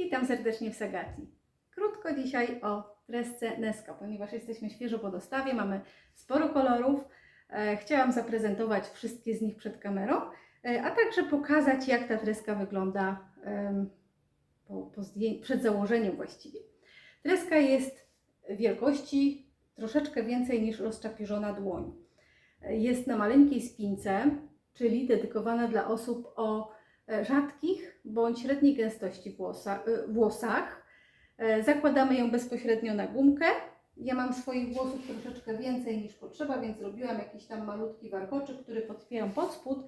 Witam serdecznie w Sagaci. Krótko dzisiaj o tresce Nesco, ponieważ jesteśmy świeżo po dostawie, mamy sporo kolorów. E, chciałam zaprezentować wszystkie z nich przed kamerą, e, a także pokazać jak ta treska wygląda po, po przed założeniem właściwie. Treska jest wielkości troszeczkę więcej niż rozczapieżona dłoń. E, Jest na maleńkiej spince, czyli dedykowana dla osób o rzadkich bądź średniej gęstości włosa, e, włosach. E, Zakładamy ją bezpośrednio na gumkę. Ja mam swoich włosów troszeczkę więcej niż potrzeba, więc zrobiłam jakiś tam malutki warkoczyk, który podpieram pod spód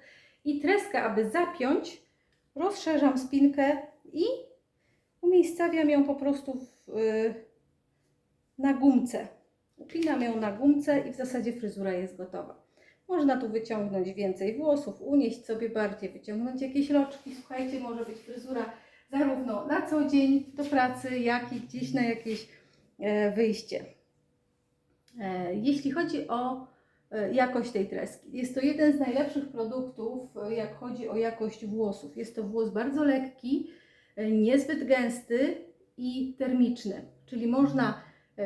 i treskę, aby zapiąć, rozszerzam spinkę i umiejscawiam ją po prostu w, na gumce. Upinam ją na gumce i w zasadzie fryzura jest gotowa. Można tu wyciągnąć więcej włosów, unieść sobie bardziej, wyciągnąć jakieś roczki. Słuchajcie, może być fryzura zarówno na co dzień do pracy, jak i gdzieś na jakieś e, wyjście. E, Jeśli chodzi o e, jakość tej treski, jest to jeden z najlepszych produktów, jak chodzi o jakość włosów. Jest to włos bardzo lekki, niezbyt gęsty i termiczny, czyli można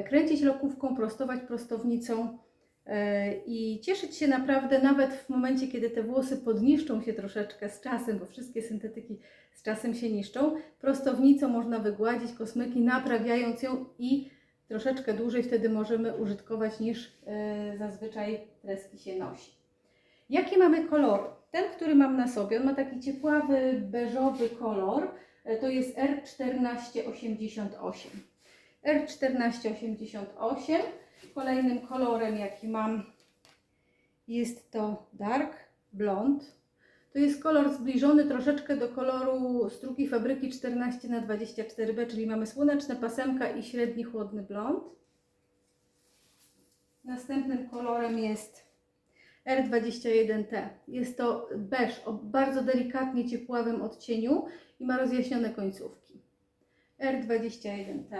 kręcić lokówką, prostować prostownicą i cieszyć się naprawdę nawet w momencie, kiedy te włosy podniszczą się troszeczkę z czasem, bo wszystkie syntetyki z czasem się niszczą. Prostownicą można wygładzić kosmyki, naprawiając ją i troszeczkę dłużej wtedy możemy użytkować niż e, zazwyczaj treski się nosi. Jakie mamy kolory? Ten, który mam na sobie, on ma taki ciepławy, beżowy kolor. E, To jest R1488. R1488. Kolejnym kolorem, jaki mam, jest to Dark Blond. To jest kolor zbliżony troszeczkę do koloru z drugiej fabryki 14 na 24B, czyli mamy słoneczne pasemka i średni chłodny blond. Następnym kolorem jest R21T. Jest to beż o bardzo delikatnie ciepławym odcieniu i ma rozjaśnione końcówki. R21T.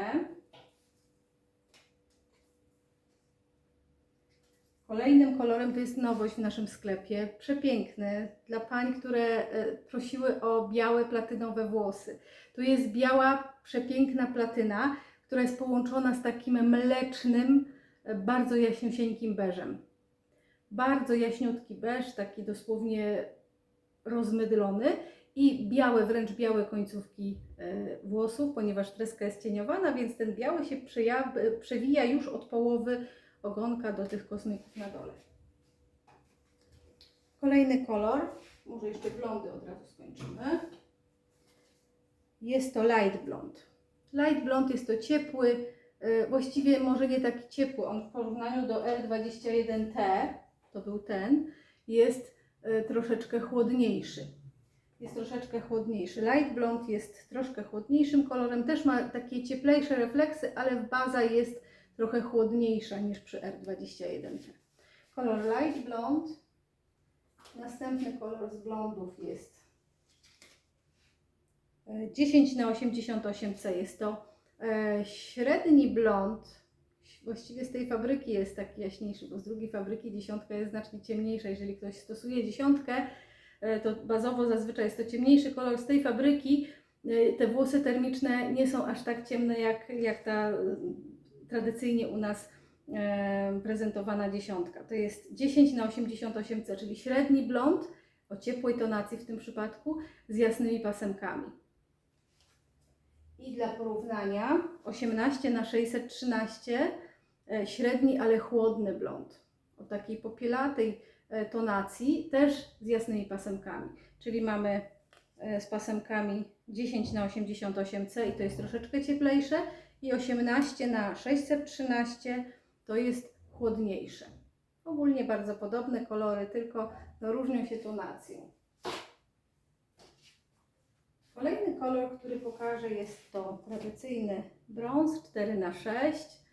Kolejnym kolorem to jest nowość w naszym sklepie, przepiękny, dla pań, które e, prosiły o białe platynowe włosy. Tu jest biała, przepiękna platyna, która jest połączona z takim mlecznym, e, bardzo jaśniusieńkim beżem. Bardzo jaśniutki beż, taki dosłownie rozmydlony i białe, wręcz białe końcówki e, włosów, ponieważ treska jest cieniowana, więc ten biały się przewija już od połowy ogonka do tych kosmyków na dole. Kolejny kolor, może jeszcze blondy od razu skończymy. Jest to light blond. Light blond jest to ciepły, e, właściwie może nie taki ciepły, on w porównaniu do R21T, to był ten, jest e, troszeczkę chłodniejszy. Jest troszeczkę chłodniejszy. Light blond jest troszkę chłodniejszym kolorem, też ma takie cieplejsze refleksy, ale baza jest trochę chłodniejsza niż przy R21. Kolor light blond. Następny kolor z blondów jest e, 10 na 88C. Jest to e, średni blond. Właściwie z tej fabryki jest taki jaśniejszy, bo z drugiej fabryki dziesiątka jest znacznie ciemniejsza. Jeżeli ktoś stosuje dziesiątkę, e, to bazowo zazwyczaj jest to ciemniejszy kolor. Z tej fabryki e, te włosy termiczne nie są aż tak ciemne jak, jak ta e, tradycyjnie u nas prezentowana dziesiątka. To jest 10 na 88C, czyli średni blond o ciepłej tonacji w tym przypadku z jasnymi pasemkami. I dla porównania 18 na 613 e, średni, ale chłodny blond o takiej popielatej e, tonacji, też z jasnymi pasemkami. Czyli mamy e, z pasemkami 10 na 88C i to jest troszeczkę cieplejsze i 18 na 613 to jest chłodniejsze. Ogólnie bardzo podobne kolory, tylko no, różnią się tonacją. Kolejny kolor, który pokażę jest to tradycyjny brąz 4 na 6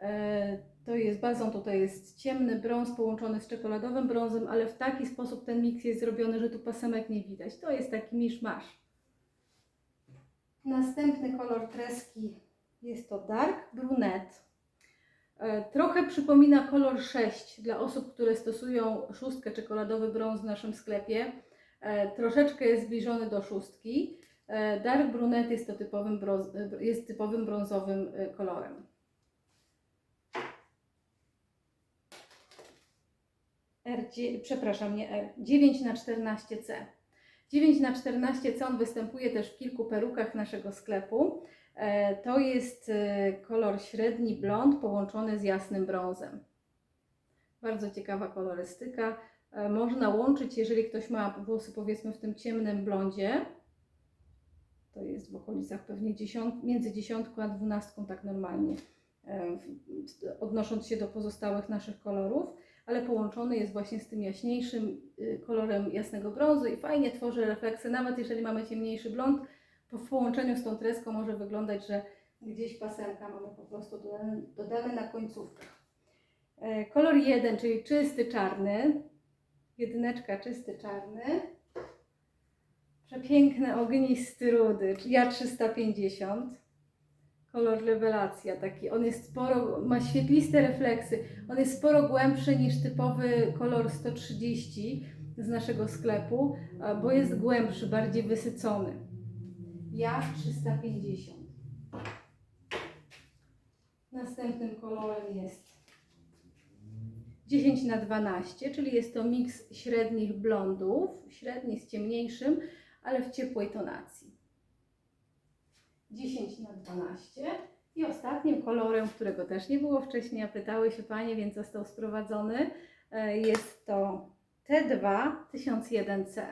E, To jest bazą, tutaj jest ciemny brąz połączony z czekoladowym brązem, ale w taki sposób ten miks jest zrobiony, że tu pasemek nie widać. To jest taki miszmasz. Następny kolor treski jest to Dark Brunette. E, Trochę przypomina kolor 6 dla osób, które stosują szóstkę czekoladowy brąz w naszym sklepie. E, Troszeczkę jest zbliżony do szóstki. E, Dark Brunette jest to typowym, brąz, jest typowym brązowym kolorem. R, przepraszam, nie R, 9 na 14C. 9 na 14C on występuje też w kilku perukach naszego sklepu. E, To jest e, kolor średni blond połączony z jasnym brązem. Bardzo ciekawa kolorystyka. E, Można łączyć, jeżeli ktoś ma włosy powiedzmy w tym ciemnym blondzie. To jest w okolicach pewnie dziesiąt, między dziesiątką a dwunastką tak normalnie, odnosząc się do pozostałych naszych kolorów, ale połączony jest właśnie z tym jaśniejszym kolorem jasnego brązu i fajnie tworzy refleksy, nawet jeżeli mamy ciemniejszy blond, w połączeniu z tą treską może wyglądać, że gdzieś pasemka mamy po prostu dodane, dodane na końcówkach. E, Kolor 1, czyli czysty czarny, jedyneczka czysty czarny, przepiękny ognisty rudy, ja 350, kolor rewelacja taki, on jest sporo, ma świetliste refleksy, on jest sporo głębszy niż typowy kolor 130 z naszego sklepu, bo jest głębszy, bardziej wysycony. Ja 350. Następnym kolorem jest 10 na 12, czyli jest to miks średnich blondów, średni z ciemniejszym, ale w ciepłej tonacji. 10 na 12 i ostatnim kolorem, którego też nie było wcześniej, a pytały się Panie, więc został sprowadzony, e, jest to T2 1001C,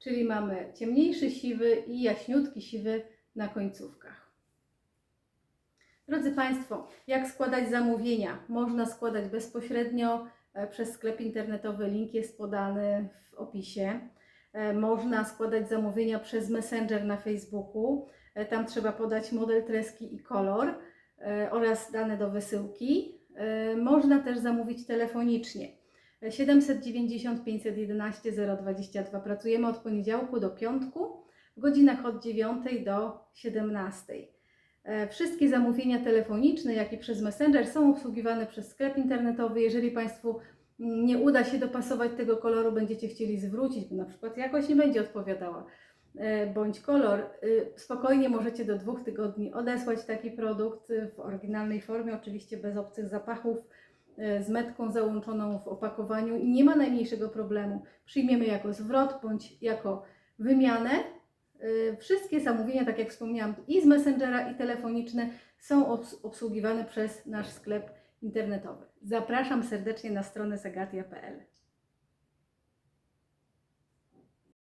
czyli mamy ciemniejszy siwy i jaśniutki siwy na końcówkach. Drodzy Państwo, jak składać zamówienia? Można składać bezpośrednio e, przez sklep internetowy, link jest podany w opisie. E, Można składać zamówienia przez Messenger na Facebooku. E, Tam trzeba podać model treski i kolor oraz dane do wysyłki. Można też zamówić telefonicznie. E, 790 511 022. Pracujemy od poniedziałku do piątku w godzinach od 9 do 17. E, Wszystkie zamówienia telefoniczne, jak i przez Messenger są obsługiwane przez sklep internetowy. Jeżeli Państwu nie uda się dopasować tego koloru, będziecie chcieli zwrócić, bo na przykład jakoś nie będzie odpowiadała, e, bądź kolor, y, spokojnie możecie do dwóch tygodni odesłać taki produkt w oryginalnej formie, oczywiście bez obcych zapachów, z metką załączoną w opakowaniu i nie ma najmniejszego problemu. Przyjmiemy jako zwrot bądź jako wymianę. Y, Wszystkie zamówienia, tak jak wspomniałam, i z Messengera, i telefoniczne są obs- obsługiwane przez nasz sklep internetowy. Zapraszam serdecznie na stronę zagatia.pl.